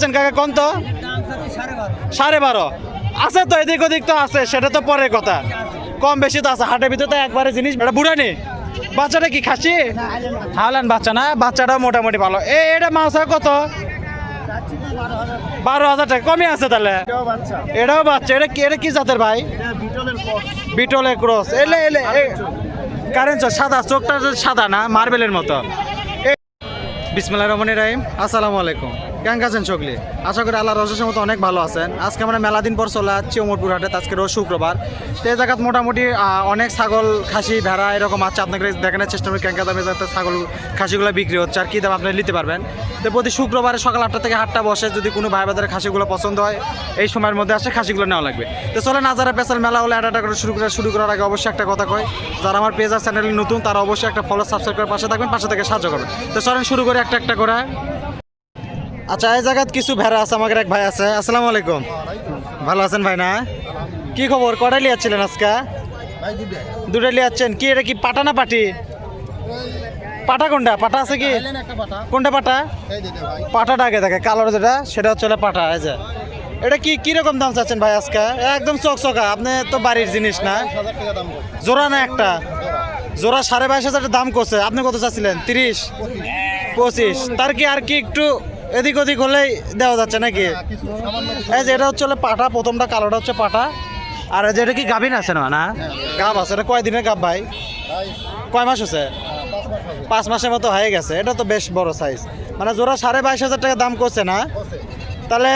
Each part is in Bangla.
আছেন কাকা কোন তো? সাড়ে বারো। আছে তো এদিক ওদিক তো আছে সেটা তো পরের কথা। কম বেশি তো আছে হাটের ভিতরে তো একবারে জিনিস এটা বুড়ানি বাচ্চাটা কি খাসি? হালান বাচ্চা না? বাচ্চাটাও মোটামুটি ভালো। এ এটা মাছ কত? বারো হাজার টাকা কমই আছে তাহলে। এটাও বাচ্চা। এটা কি এটা কি জাতের ভাই? বিটলের ক্রস। এলে এলে কারেন্ট সাদা চোখটা সাদা না মার্বেলের মতো। বিসমিল্লাহ রহমান রাহিম। আসসালামু আলাইকুম। কেমন আছেন সকলে আশা করি আল্লাহ রসের মতো অনেক ভালো আছেন। আজকে আমরা মেলা দিন পর চলে যাচ্ছি ওমরপুর হাটে আজকে রোজ শুক্রবার। তো এই মোটামুটি অনেক ছাগল, খাসি, ভেড়া এরকম আছে। আপনাকে দেখানোর চেষ্টা করি, কেঙ্কা দামে যাতে ছাগল, খাসিগুলো বিক্রি হচ্ছে। আর কী দাম আপনি নিতে পারবেন? তো প্রতি শুক্রবারে সকাল আটটা থেকে হাটটা বসে যদি কোনো ভাই বাজারে খাসিগুলো পছন্দ হয়, এই সময়ের মধ্যে আসে খাসিগুলো নেওয়া লাগবে। তো চলে না যারা পেশাল মেলা হলে একটা করে শুরু করে শুরু করার আগে অবশ্যই একটা কথা কয় যারা আমার পেজ আর চ্যানেল নতুন, তারা অবশ্যই একটা ফলো সাবস্ক্রাইব করে পাশে থাকবেন, পাশে থেকে সাহায্য করবেন। তো চলেন, শুরু করে একটা একটা করে। আচ্ছা এই জায়গাত কিছু ভেড়া আছে আমাদের এক ভাই আছে। আসসালামু আলাইকুম। ভালো আছেন ভাই না? কি খবর? কটাই লিয়াচ্ছিলেন আজকে? দুটো লিয়াচ্ছেন কি, এটা কি পাটা না পাটি? পাটা কোনটা? পাটা আছে কি? কোনটা পাটা? পাটাটা আগে দেখে, কালোর যেটা, সেটা হচ্ছে পাটা, এই যে। এটা কি কি রকম দাম চাচ্ছেন ভাই আজকে? একদম চকচকা, আপনি তো বাড়ির জিনিস না? জোড়া না একটা? জোড়া সাড়ে বাইশ হাজার দাম করছে। আপনি কত চাচ্ছিলেন? তিরিশ? পঁচিশ? তার কি আর কি একটু এদিক ওদিক হলেই দেওয়া যাচ্ছে নাকি? এই যে এটা হচ্ছে পাটা, প্রথমটা কালোটা হচ্ছে পাটা। আর যে এটা কি গাভিন আছে না? না? গাব আছে, এটা কয় দিনের গাব ভাই? কয় মাস হচ্ছে পাঁচ মাসের মতো হয়ে গেছে। এটা তো বেশ বড় সাইজ মানে জোড়া সাড়ে বাইশ হাজার টাকা দাম করছে না? তাহলে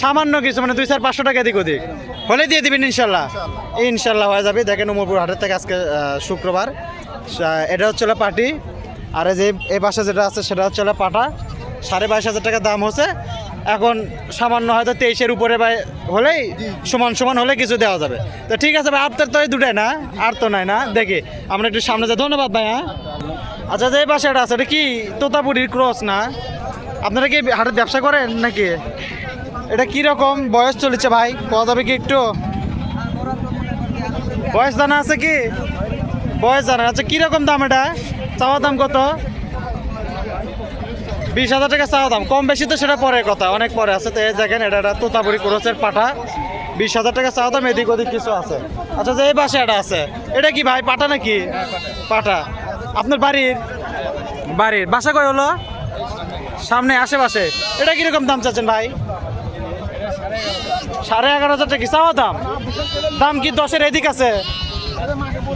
সামান্য কিছু মানে দুই চার পাঁচশো টাকা এদিক ওদিক। হলে দিয়ে দিবেন ইনশাল্লাহ। ইনশাল্লাহ হয়ে যাবে। দেখেন উমরপুর হাটের থেকে আজকে শুক্রবার। এটা হচ্ছে পাটি। আর যে এই পাশে যেটা আছে, সেটা হচ্ছে পাটা। সাড়ে বাইশ হাজার টাকা দাম হচ্ছে। এখন সামান্য হয়তো তেইশের উপরে বা হলেই সমান সমান হলে কিছু দেওয়া যাবে। তো ঠিক আছে ভাই, আপনার তো এই দুটাই না, আর তো নাই না। দেখি, আমরা একটু সামনে যাই। ধন্যবাদ ভাই হ্যাঁ। আচ্ছা যে পাশে এটা আছে, এটা কি তোতাপুরির ক্রস না? আপনারা কি হাটের ব্যবসা করেন নাকি? এটা কি রকম? বয়স চলেছে ভাই, পাওয়া যাবে কি একটু? বয়স জানা আছে কি? বয়স জানা আচ্ছা কীরকম দাম এটা? চাওয়া দাম কত? বিশ হাজার টাকা চাওয়া দাম। কম বেশি তো সেটা পরের কথা অনেক পরে আছে। তো এই দেখেন এটা একটা তোতাপুরি ক্রোচের পাঠা বিশ হাজার টাকা চাওয়া দাম এদিক ওদিক কিছু আছে। আচ্ছা যে এই বাসে এটা আছে। এটা কি ভাই পাটা নাকি? পাটা। আপনার বাড়ির? বাড়ির। বাসা কয় হলো? সামনে আশেপাশে। এটা কীরকম দাম চাচ্ছেন ভাই? সাড়ে এগারো হাজার টাকা চাওয়া দাম? দাম কি দশের এদিক আছে?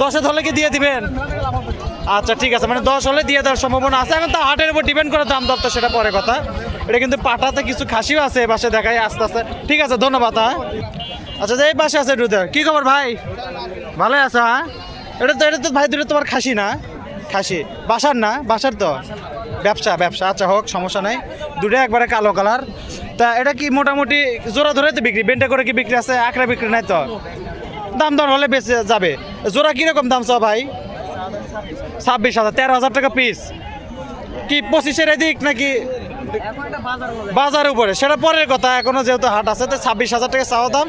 দশে ধরলে কি দিয়ে দিবেন? আচ্ছা ঠিক আছে মানে দশ হলে দিয়ে দেওয়ার সম্ভাবনা আছে। এখন তো হাটের উপর ডিপেন্ড করে দাম দর তো সেটা পরে কথা। এটা কিন্তু পাটাতে কিছু খাসিও আছে এই পাশে দেখাই, আস্তে আস্তে। ঠিক আছে, ধন্যবাদ হ্যাঁ। আচ্ছা এই পাশে আছে দুধের কি খবর ভাই? ভালো আছে হ্যাঁ? এটা তো এটা তো ভাই, দুটো তোমার খাসি না? খাসি। বাসার না? বাসার তো? ব্যবসা ব্যবসা। আচ্ছা হোক, সমস্যা নাই। দুটো একবারে কালো কালার। তা এটা কি মোটামুটি জোড়া ধরে তো বিক্রি? বেন্টে করে কি বিক্রি আছে? আঁকড়া বিক্রি নাই তো? দাম দর হলে বেঁচে যাবে। জোড়া কীরকম দাম চাও ভাই? ছাব্বিশ হাজার, তেরো হাজার টাকা পিস কি পঁচিশের এদিক নাকি বাজারের উপরে? সেটা পরের কথা, এখনও যেহেতু হাট আছে, তো ছাব্বিশ হাজার টাকা চাওয়া দাম।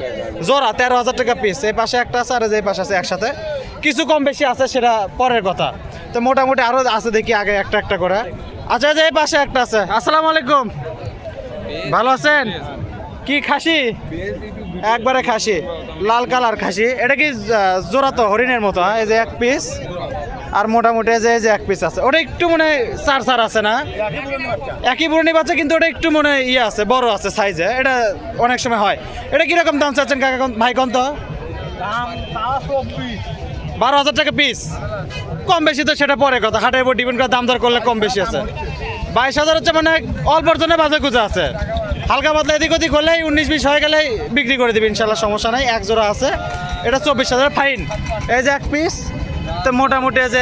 জোড়া, তেরো হাজার টাকা পিস এই পাশে একটা আছে, আর এই পাশে আছে একসাথে। কিছু কম বেশি আছে, সেটা পরের কথা। তো মোটামুটি আরও আছে দেখি আগে একটা একটা করে। আচ্ছা যে এই পাশে একটা আছে। আসসালামু আলাইকুম। ভালো আছেন? কি খাসি? একবারে খাসি। লাল কালার খাসি। এটা কি জোড়া তো হরিণের মতো হ্যাঁ? এই যে এক পিস আর মোটামুটি যে যে এক পিস আছে। ওটা একটু মনে চার চার আছে না? একই পুরনি বাচ্চা, কিন্তু ওটা একটু মনে ইয়ে আছে, বড় আছে সাইজে এটা অনেক সময় হয়। এটা কীরকম দাম চাচ্ছেন কাকা ভাই কোন তো? বারো হাজার টাকা পিস কম বেশি তো সেটা পরে কথা। হাটের উপর ডিপেন্ড করে দাম দর করলে কম বেশি আছে। বাইশ হাজার হচ্ছে মানে অল্পর জন্য বাজে কুজা আছে। হালকা পাতলা এদিক ওদিক হলেই উনিশ বিশ হয়ে গেলেই বিক্রি করে দিবি ইনশাল্লাহ সমস্যা নাই। এক জোড়া আছে। এটা চব্বিশ হাজার ফাইন এই যে এক পিস তো মোটামুটি যে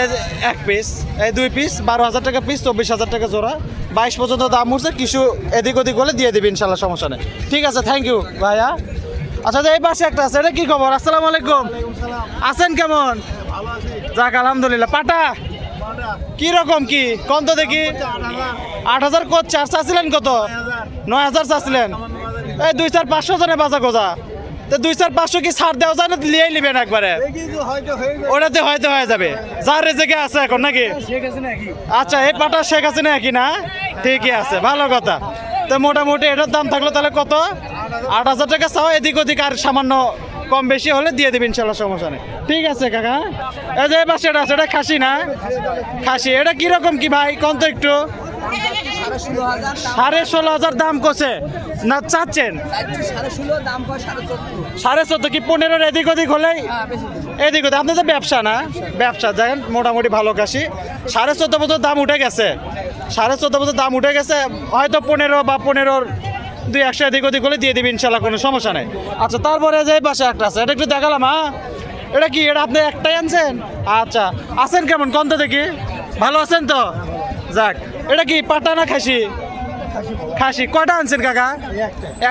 এক পিস এই দুই পিস বারো হাজার টাকা পিস চব্বিশ হাজার টাকা জোড়া। বাইশ পর্যন্ত দাম উঠছে, কিছু এদিক ওদিক হলে দিয়ে দিবি, ইনশাল্লাহ, সমস্যা নেই। ঠিক আছে থ্যাংক ইউ ভাইয়া। আচ্ছা এই পাশে একটা আছে, এটা কি খবর? আসসালামু আলাইকুম। আছেন কেমন? যাক, আলহামদুলিল্লাহ। পাটা? কি রকম কি? কোন তো দেখি। আট হাজার কত? চার চাচ্ছিলেন কত? নয় হাজার চাচ্ছিলেন। এই দুই চার পাঁচশো জনে বাজা গোজা তো দুই চার পাঁচশো কি ছাড় দেওয়া যায় না? লিয়ে নেবেন একবারে। ওটাতে হয়তো হয়ে যাবে। যার রেজেকে আছে এখন নাকি? আচ্ছা এই পাটা শেখ আছে না কি না? ঠিকই আছে, ভালো কথা। তো মোটামুটি এটার দাম থাকল তাহলে কত? আট হাজার টাকা চাও, এদিক ওদিক আর সামান্য কম বেশি হলে দিয়ে দেবেন ইনশাল্লাহ, সমস্যা নেই। ঠিক আছে, কাকা এই যে পাশে এটা আছে, এটা খাসি না? খাসি, এটা কীরকম কি ভাই? কোন তো একটু? সাড়ে ষোলো হাজার দাম কছে না চাচ্ছেন? সাড়ে চোদ্দ? কি পনেরোর এদিক ওদিক হলেই? এদিক ওদিক আপনি তো ব্যবসা না? ব্যবসা দেখেন মোটামুটি ভালো কাশি। সাড়ে চোদ্দ বছর দাম উঠে গেছে। সাড়ে চোদ্দ বছর দাম উঠে গেছে হয়তো পনেরো বা পনেরোর দুই একশো এদিক ওদিক হলে দিয়ে দিবি ইনশাল্লাহ কোনো সমস্যা নেই। আচ্ছা তারপরে যে পাশে একটা আছে এটা একটু দেখালাম হ্যাঁ? এটা কি এটা আপনি একটাই আনছেন? আচ্ছা আছেন কেমন? কন্ত দেখি? ভালো আছেন তো? যাক এটা কি পাটা না খাসি? খাসি। কটা আনছেন কাকা?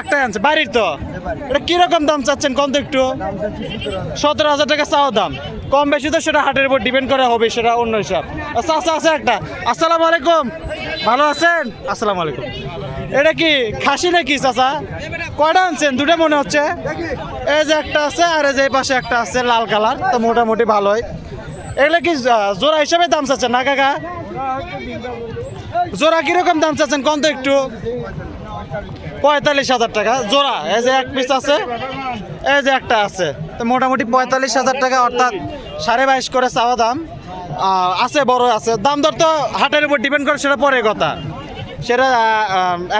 একটাই আনছে। বাড়ির তো? এটা কীরকম দাম চাচ্ছেন? কম তো একটু। সতেরো হাজার টাকা চাওয়া দাম। কম বেশি তো সেটা হাটের উপর ডিপেন্ড করা, হবে সেটা অন্য হিসাব। আচ্ছা আচ্ছা আছে একটা। আসসালামু আলাইকুম। ভালো আছেন? আসসালামু আলাইকুম। এটা কি খাসি নাকি চাচা? কয়টা আনছেন? দুটো মনে হচ্ছে। এই যে একটা আছে আর এই যে পাশে একটা আছে লাল কালার, তো মোটামুটি ভালোই। এগুলো কি জোড়া হিসাবে দাম চাচ্ছেন না কাকা? জোড়া কীরকম দাম চাচ্ছেন? কম তো একটু? পঁয়তাল্লিশ হাজার টাকা। জোড়া, এই যে এক পিস আছে, এই যে একটা আছে। তো মোটামুটি পঁয়তাল্লিশ হাজার টাকা, অর্থাৎ সাড়ে বাইশ করে চাওয়া দাম। আছে, বড় আছে। দাম দর তো হাটের উপর ডিপেন্ড করে, সেটা পরে কথা। সেটা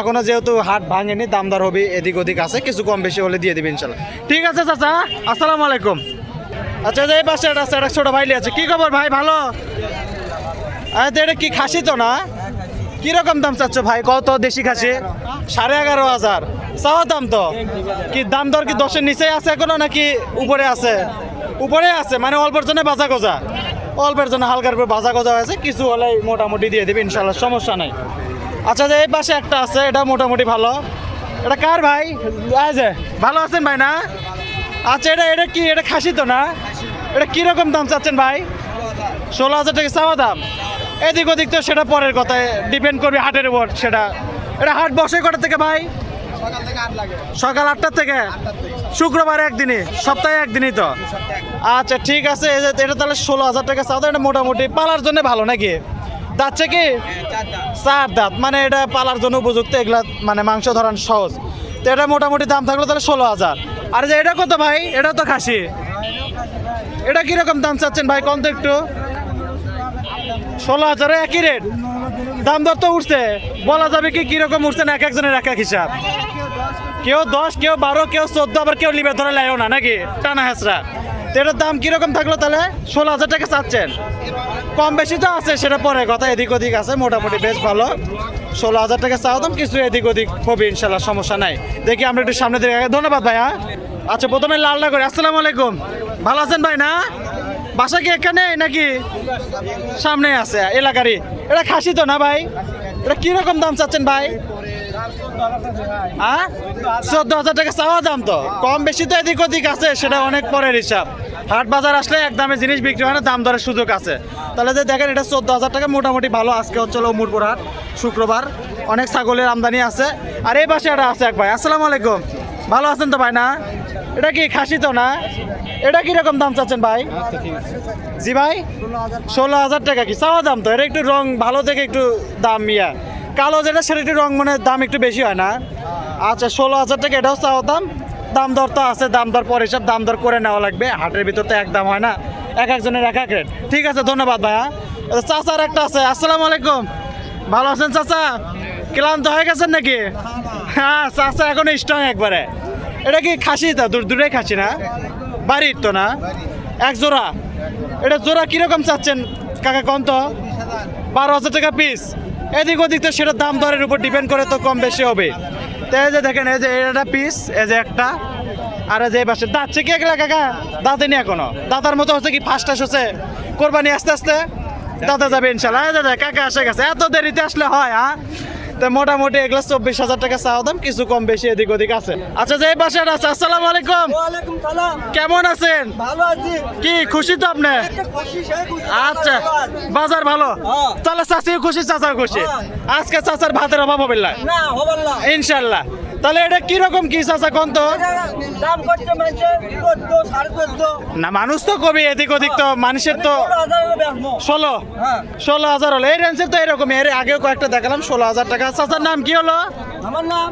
এখনও যেহেতু হাট ভাঙেনি, দাম দর হবে এদিক ওদিক আছে। কিছু কম বেশি হলে দিয়ে দিবে ইনশাল্লাহ। ঠিক আছে, চাচা। আসসালামু আলাইকুম। আচ্ছা এই পাশে একটা ছোট ভাইলি আছে। কি খবর ভাই? ভালো? এটা কি খাসি তো না? কীরকম দাম চাচ্ছ ভাই? কত? দেশি খাসি? সাড়ে এগারো হাজার। চাওয়া দাম তো? কি দাম দর কি দশের নিচে আছে এখনও নাকি উপরে আছে? উপরে আছে মানে অল্পের জন্য বাজা গজা। অল্পের জন্য হালকার উপর বাজা গজা হয়েছে, কিছু হলে মোটামুটি দিয়ে দেবে ইনশাল্লাহ সমস্যা নাই। আচ্ছা যে এই পাশে একটা আছে, এটা মোটামুটি ভালো। এটা কার ভাই? যে, ভালো আছেন ভাই না? আচ্ছা এটা এটা কি? এটা খাসি তো না? এটা কীরকম দাম চাচ্ছেন ভাই? ষোলো হাজার টাকা চাওয়া দাম। এদিক ওদিক তো সেটা পরের কথায় ডিপেন্ড করবে হাটের উপর সেটা। এটা হাট বসে কটা থেকে ভাই? সকাল আটটার থেকে? শুক্রবার একদিনই, সপ্তাহে একদিনই তো। আচ্ছা ঠিক আছে এটা তাহলে ষোলো হাজার টাকা দাম এটা মোটামুটি পালার জন্য ভালো নাকি? যাচ্ছে কি? চার দাঁত মানে এটা পালার জন্য উপযুক্ত, এগুলা মানে মাংস ধরান সহজ। তো এটা মোটামুটি দাম থাকল তাহলে ষোলো হাজার। আর যে এটা কত ভাই? এটা তো খাসি। এটা কীরকম দাম চাচ্ছেন ভাই কম তো একটু? ষোলো হাজারে একই রেট দাম দর তো উঠছে। বলা যাবে কি কীরকম উঠছে না এক একজনের এক এক হিসাব। কেউ দশ, কেউ বারো, কেউ চোদ্দ, আবার কেউ লিবে ধরে লাইও না, নাকি? টানা হেসরা তো এটার দাম কীরকম থাকল তাহলে? ষোলো হাজার টাকা চাচ্ছেন। কম বেশি তো আছে, সেটা পরে কথা, এদিক ওদিক আছে, মোটামুটি বেশ ভালো। ষোলো হাজার টাকা চাওয়া দাম, কিছু এদিক ওদিক হবে, ইনশাল্লাহ, সমস্যা নাই। দেখি আমরা একটু সামনে দিকে ধন্যবাদ ভাইয়া। আচ্ছা প্রথমে লালটা করে। আসসালামু আলাইকুম। ভালো আছেন ভাই, না? বাসা কি এখানে নাকি? সামনে আছে, এলাকারই। এটা খাসি তো না ভাই? এটা কীরকম দাম চাচ্ছেন ভাই? হ্যাঁ চোদ্দ হাজার টাকা চাওয়া দাম তো। কম বেশি তো এদিক ওদিক আছে, সেটা অনেক পরের হিসাব। হাট বাজার আসলে এক দামে জিনিস বিক্রি হয় না, দাম দরের সুযোগ আছে। তাহলে যে দেখেন, এটা চোদ্দ হাজার টাকা, মোটামুটি ভালো আজকে হচ্ছে মুরপুর হাট শুক্রবার। অনেক ছাগলের আমদানি আছে। আর এই পাশে একটা আছে এক ভাই। আসসালামু আলাইকুম। ভালো আছেন তো ভাই না? এটা কি খাসি তো না? এটা কীরকম দাম চাচ্ছেন ভাই? জি ভাই, ষোলো হাজার টাকা কি? চাওয়া দাম তো এটা একটু রং ভালো থেকে একটু দাম, ইয়া। কালো যেটা, সেটা একটু রং মানে দাম একটু বেশি হয় না। আচ্ছা ষোলো হাজার টাকা, এটাও চাওয়া দাম। দাম দর তো আছে, দাম দর পরে সব দাম দর করে নেওয়া লাগবে। হাটের ভিতর তো এক দাম হয় না, এক একজনের এক এক রেট। ঠিক আছে, ধন্যবাদ ভাইয়া। চাচার একটা আছে, আসসালামু আলাইকুম। ভালো আছেন চাচা? ক্লান্ত হয়ে গেছেন নাকি? হ্যাঁ চাচা এখন স্ট্রং একবারে। এটা কি খাসি তো? দূর দূরে খাসি না? বাড়ির তো না? এক জোড়া। এটা জোড়া কীরকম চাচ্ছেন কাকা কম তো? বারো হাজার টাকা পিস এদিক ওদিক তো সেটা দাম দরের উপর ডিপেন্ড করে তো কম বেশি হবে। তো এই যে দেখেন, এই যে এটা পিস এই যে একটা। আর যে পাশে দাঁতছে কি এগুলা কাকা? দাঁতেনি এখনও। দাঁতার মতো হচ্ছে কি ফার্স্ট হচ্ছে। কোরবানি আস্তে আস্তে দাদা যাবে ইনশাল্লাহ কাকা আসে গেছে। এত দেরিতে আসলে হয় হ্যাঁ? তো মোটামুটি এগুলো চব্বিশ হাজার টাকা চাওয়া দাম কিছু কম বেশি এদিক ওদিক আছে। আচ্ছা যে এই পাশে আছে আসসালাম আলাইকুম। কেমন আছেন? ভালো আছি। কি খুশি তো আপনি? আচ্ছা বাজার ভালো? হ্যাঁ। তাহলে চাষিও খুশি চাচাও খুশি? হ্যাঁ। আজকে চাচার ভাতের অভাব হবে না। ইনশাল্লাহ। তাহলে এটা কীরকম কি চাচা কোন তো? না মানুষ তো কবি এদিক ওদিক তো মানুষের তো ষোলো হ্যাঁ। ষোলো হাজার হলো এই রেঞ্জের তো এরকম এর আগেও কয়েকটা দেখালাম ষোলো হাজার টাকা। চাচার নাম কি হলো? আমার নাম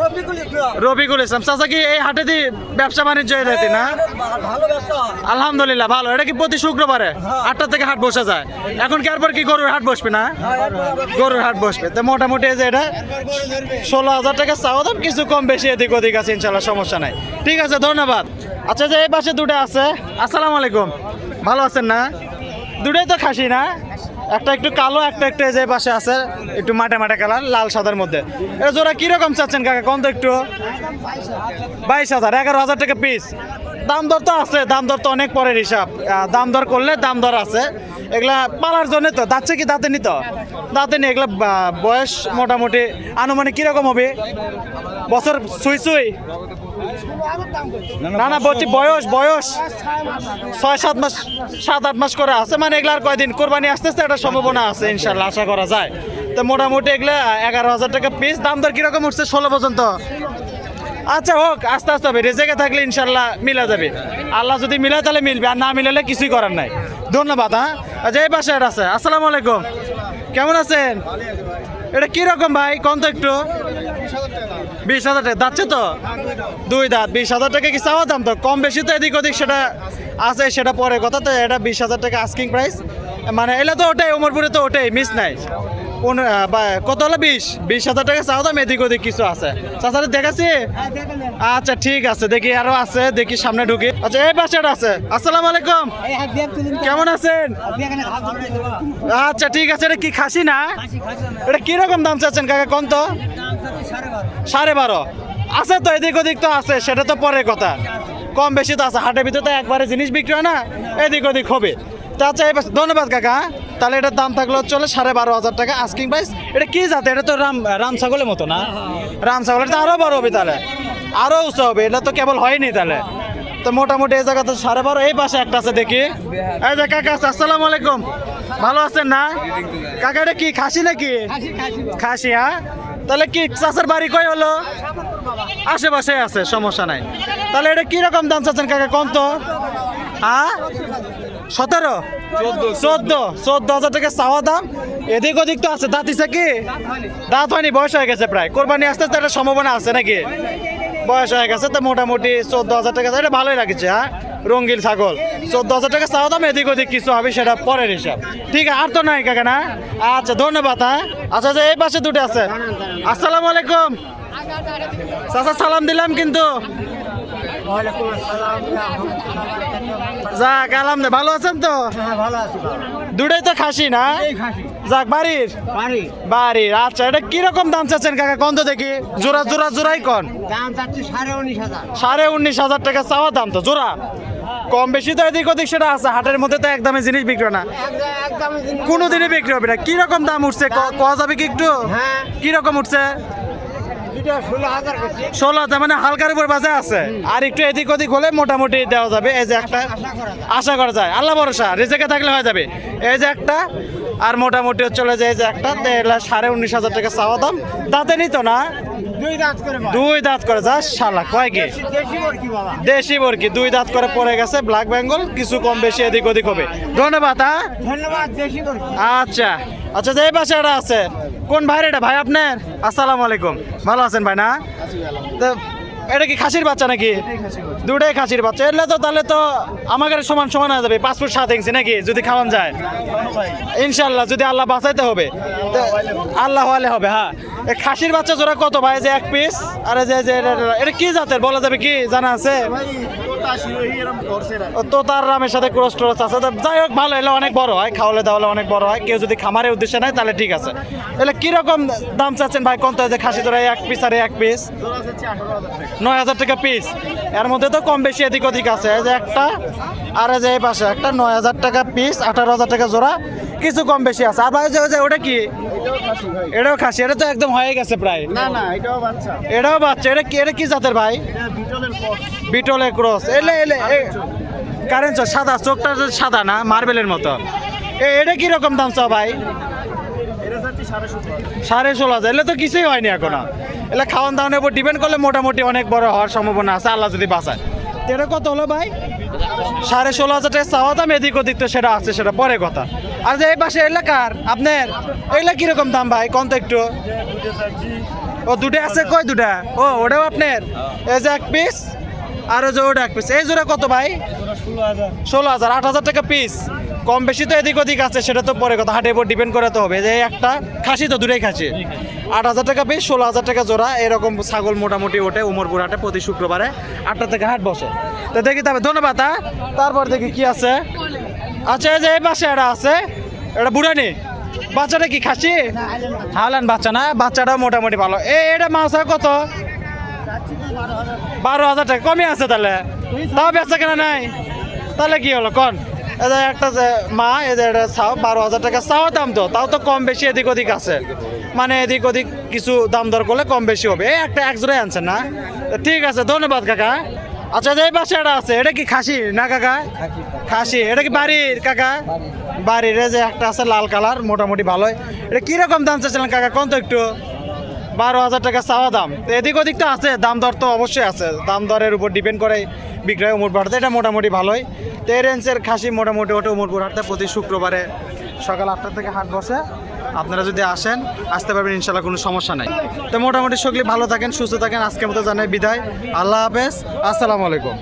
রফিকুল ইসলাম রবিকুল ইসলাম। চাচা কি এই হাটে দি ব্যবসা বাণিজ্য এটাতে না? ভালো ব্যবসা। হয়। আলহামদুলিল্লাহ ভালো। এটা কি প্রতি শুক্রবারে? আটটা থেকে হাট বসে যায়। এখন কি এরপর কি গরুর হাট বসবে না? হ্যাঁ, গরুর হাট বসবে। তো মোটামুটি যে এটা ষোলো হাজার টাকা চাওয়া দাম কিছু কম বেশি এদিক ওদিক আছে ইনশাল্লাহ সমস্যা নাই। ঠিক আছে ধন্যবাদ। আচ্ছা যে এই পাশে দুটো আছে। আসসালামু আলাইকুম। ভালো আছেন না? দুটোই তো খাসি না? একটা একটু কালো, একটা একটু যে পাশে আছে, একটু মাঠে মাঠে কালার, লাল সাদার মধ্যে। এটা জোড়া কীরকম চাচ্ছেন কাকা? কম তো একটু? বাইশ হাজার, এগারো হাজার টাকা পিস দাম দর তো আছে, দাম দর তো অনেক পরের হিসাব। দাম দর করলে দাম দর আছে। এগুলা পালার জন্য তো দাঁতছে কি দাঁতে নিত? দাঁতে নি এগুলা বয়স মোটামুটি আনুমানিক কীরকম হবে? বছর সুই সুই না না বলছি বয়স বয়স। ছয়, সাত মাস, সাত, আট মাস করে আছে। মানে এগুলো আর কয়দিন কোরবানি আসতে একটা সম্ভাবনা আছে ইনশাল্লাহ আশা করা যায়। তো মোটামুটি এগুলা এগারো হাজার টাকা পিস দাম দর কীরকম উঠছে ষোলো পর্যন্ত? আচ্ছা হোক, আস্তে আস্তে হবে। রেজেকে থাকলে ইনশাল্লাহ মিলা যাবে। আল্লাহ যদি মিলে তাহলে মিলবে, আর না মিলালে কিছুই করার নাই। ধন্যবাদ হ্যাঁ? আচ্ছা এই পাশে আছে। আসসালামু আলাইকুম। কেমন আছেন? এটা কীরকম ভাই? কোন তো একটু? বিশ হাজার টাকা। যাচ্ছে তো? দুই দাঁত। বিশ হাজার টাকা কি চাওয়া দাম তো? কম বেশি তো এদিক ওদিক সেটা আছে, সেটা পরে কথা তো, এটা বিশ হাজার টাকা আস্কিং প্রাইস মানে এলে তো ওটাই উমরপুরে তো ওটাই মিস নাই। কত হলো বিশ? বিশ হাজার টাকা চাওয়া দাম এদিক ওদিক কিছু আছে। চাচারে দেখাচ্ছি? আচ্ছা ঠিক আছে, দেখি আরও আছে, দেখি সামনে ঢুকি। আচ্ছা এই পাশেটা আছে। আসসালামু আলাইকুম। কেমন আছেন? আচ্ছা ঠিক আছে, এটা কি খাসি না? এটা কীরকম দাম চাচ্ছেন কাকা, কোন তো? সাড়ে বারো। আছে তো এদিক ওদিক তো আছে সেটা তো পরের কথা। কম বেশি তো আছে হাটের ভিতরে তো একবারে জিনিস বিক্রি হয় না এদিক ওদিক হবে। তা আচ্ছা এবার ধন্যবাদ কাকা তাহলে এটার দাম থাকল চলে সাড়ে বারো হাজার টাকা আস্কিং প্রাইস এটা কি জাত? এটা তো রাম রাম ছাগলের মতো না? রাম ছাগল এটা আরও বড় হবে তাহলে। আরও উঁচু হবে এটা তো কেবল হয়নি তাহলে। তো মোটামুটি এই জায়গাতে সাড়ে বারো এই পাশে একটা আছে দেখি। এই যে কাকা আছে আসসালামু আলাইকুম। ভালো আছেন না? কাকা এটা কি খাসি নাকি? খাসি হ্যাঁ? তাহলে কি চাষের বাড়ি কই হলো? আশেপাশে আছে সমস্যা নাই। তাহলে এটা কীরকম দাম চাচ্ছেন কাকা কম তো? হ্যাঁ? সতেরো? চোদ্দ। চোদ্দ হাজার টাকা চাওয়া দাম। এদিক ওদিক তো আছে দাঁত ইসে কি? দাঁত হয়নি বয়স হয়ে গেছে প্রায়। কোরবানি আসতে আসতে একটা সম্ভাবনা আছে নাকি? বয়স হয়ে গেছে তো মোটামুটি চোদ্দ হাজার টাকা এটা ভালোই লাগছে হ্যাঁ? রঙ্গিল ছাগল। চোদ্দ হাজার টাকা চাও দাম এদিক ওদিক কিছু হবে সেটা পরের হিসাব। ঠিক আছে আর তো নাই কাকা না? আচ্ছা ধন্যবাদ হ্যাঁ? আচ্ছা আচ্ছা এই পাশে দুটো আছে। আসসালামু আলাইকুম। চাচা সালাম দিলাম কিন্তু। যাক আলহামদুলিল্লাহ ভালো আছেন তো? হ্যাঁ দুটাই তো খাসি না? যাক বাড়ির? বাড়ি। বাড়ির আচ্ছা এটা কীরকম দাম চাচ্ছেন কাকা? কন তো দেখি। জোড়া জোড়া জোড়াই কন? সাড়ে উনিশ হাজার। সাড়ে উনিশ হাজার টাকা চাওয়া দাম তো জোড়া। কম বেশি তো এদিক ওদিক সেটা আছে হাটের মধ্যে তো একদমই জিনিস বিক্রি না। একদম কোনো দিনই বিক্রি হবে না। কীরকম দাম উঠছে? কওয়া যাবে কি একটু? হ্যাঁ। কীরকম উঠছে? দুটো ষোলো হাজার ষোলো হাজার মানে হালকার উপর বাজে আছে। আর একটু এদিক ওদিক হলে মোটামুটি দেওয়া যাবে। এই যে একটা আশা করা যায়। আল্লাহ ভরসা রেজেকে থাকলে হয়ে যাবে। এই যে একটা আর মোটামুটি চলে যায় যে একটা সাড়ে উনিশ হাজার টাকা চাওয়া দাম। দাঁতে নিত না? দুই দাঁত করে যা শালা কয় কি? দেশি বরকি দুই দাঁত করে পড়ে গেছে ব্ল্যাক বেঙ্গল কিছু কম বেশি এদিক ওদিক হবে। ধন্যবাদ হ্যাঁ? ধন্যবাদ আচ্ছা আচ্ছা যে পাশে একটা আছে। কোন ভাই এটা? ভাই আপনার? আসসালামু আলাইকুম। ভালো আছেন ভাই না? তো এটা কি খাসির বাচ্চা নাকি? দুটাই খাসির বাচ্চা। এলে তো তাহলে তো আমাদের সমান সমান হয়ে যাবে। পাঁচ ফুট সাত ইঞ্চি নাকি যদি খাওয়ান যায়? ইনশাল্লাহ যদি আল্লাহ বাঁচাইতে হবে। আল্লাহ আলে হবে হ্যাঁ। এই খাসির বাচ্চা জোড়া কত ভাই? যে এক পিস আরে যে যে এটা- কি জাতের? বলা যাবে কি? জানা আছে? তো তার রামের সাথে ক্রস ট্রস আছে। যাই হোক ভালো এলে অনেক বড় হয় খাওয়ালে দাওয়ালে অনেক বড় হয়। কেউ যদি খামারের উদ্দেশ্যে নেয় তাহলে ঠিক আছে। এলে কীরকম দাম চাচ্ছেন ভাই? কোনটা যে খাসি জোড়া এক পিস আর এক পিস নয় হাজার টাকা পিস এর মধ্যে তো কম বেশি এদিক ওদিক আছে। এই যে একটা আর এই যে এই পাশে একটা নয় হাজার টাকা পিস আঠারো হাজার টাকা জোড়া। কিছু কম বেশি আছে। আর ভাই যে- ওটা কি? এটাও খাসি এটা তো একদম হয়ে গেছে প্রায়। না না এটাও বাচ্চা। এটাও বাচ্চা। এটা কি এটা কি জাতের ভাই? বিটলের বিটলে ক্রস এলে এলে কারেন্ট সাদা, চোখটা সাদা না মার্বেলের মতো। এটা কীরকম দাম চাও ভাই? সাড়ে ষোলো হাজার। এলে তো কিছুই হয়নি এখনও। এলে খাওয়ান দাওয়ানের উপর ডিপেন্ড করলে মোটামুটি অনেক বড় হওয়ার সম্ভাবনা আছে, আল্লাহ যদি বাঁচায়। এটা কত হলো ভাই? সাড়ে ষোলো হাজার টাকা চাওয়া দাম, এদিক ওদিক তো সেটা আছে, সেটা পরে কথা। আর যে এই পাশে এলাকার আপনার? এগুলা কীরকম দাম ভাই? কোন তো একটু? ও, দুটো আছে, কয় দুটা? ও, ওটাও আপনার? যে এক পিস আর ওটা এক পিস এই জোড়া কত ভাই? ষোলো হাজার। আট হাজার টাকা পিস কম বেশি তো এদিক ওদিক আছে, সেটা তো পরে কথা। হাটের উপর ডিপেন্ড করে তো হবে যে এই একটা খাসি তো দূরেই খাসি। আট হাজার টাকা পিস ষোলো হাজার টাকা জোড়া। এরকম ছাগল মোটামুটি ওঠে উমরপুর হাটে প্রতি শুক্রবারে। আটটা থেকে হাট বসে। তো দেখি তবে ধন্যবাদ হ্যাঁ? তারপর দেখি কি আছে। আচ্ছা এই যে এই পাশে এটা আছে। এটা বুড়ানি। বাচ্চাটা কি খাসি? হালান বাচ্চা না? বাচ্চাটাও মোটামুটি ভালো। এ, এটা মাছ কত? বারো হাজার টাকা। কমে আছে তাহলে। তাও বেচা কেনা নাই। তাহলে কি হলো? কন? যে একটা মা এদের এটা চাও, বারো হাজার টাকা চাওয়া দাম তো। তাও তো কম বেশি এদিক ওদিক আছে। মানে এদিক ওদিক কিছু দাম দর করলে কম বেশি হবে। এই একটা এক জোড়াই আনছেন না? ঠিক আছে, ধন্যবাদ কাকা। আচ্ছা এই পাশে এটা আছে, এটা কি খাসি না কাকা? খাসি। এটা কি বাড়ির কাকা? বাড়ির। যে একটা আছে লাল কালার, মোটামুটি ভালোই। এটা কীরকম দাম চাইছিলেন কাকা? কোন তো একটু? বারো হাজার টাকা চাওয়া দাম। এদিক ওদিক তো আছে, দাম দর তো অবশ্যই আছে। দাম দরের উপর ডিপেন্ড করে বিক্রয় উমরপুর হাটতে এটা মোটামুটি ভালোই। তো এই রেঞ্জের খাসি মোটামুটি ওটা উমরপুর হাটতে প্রতি শুক্রবারে সকাল আটটা থেকে হাট বসে। আপনারা যদি আসেন, আসতে পারবেন ইনশাল্লাহ কোনো সমস্যা নাই। তো মোটামুটি সকলে ভালো থাকেন, সুস্থ থাকেন, আজকের মতো জানাই বিদায়। আল্লাহ হাফেজ, আসসালামু আলাইকুম।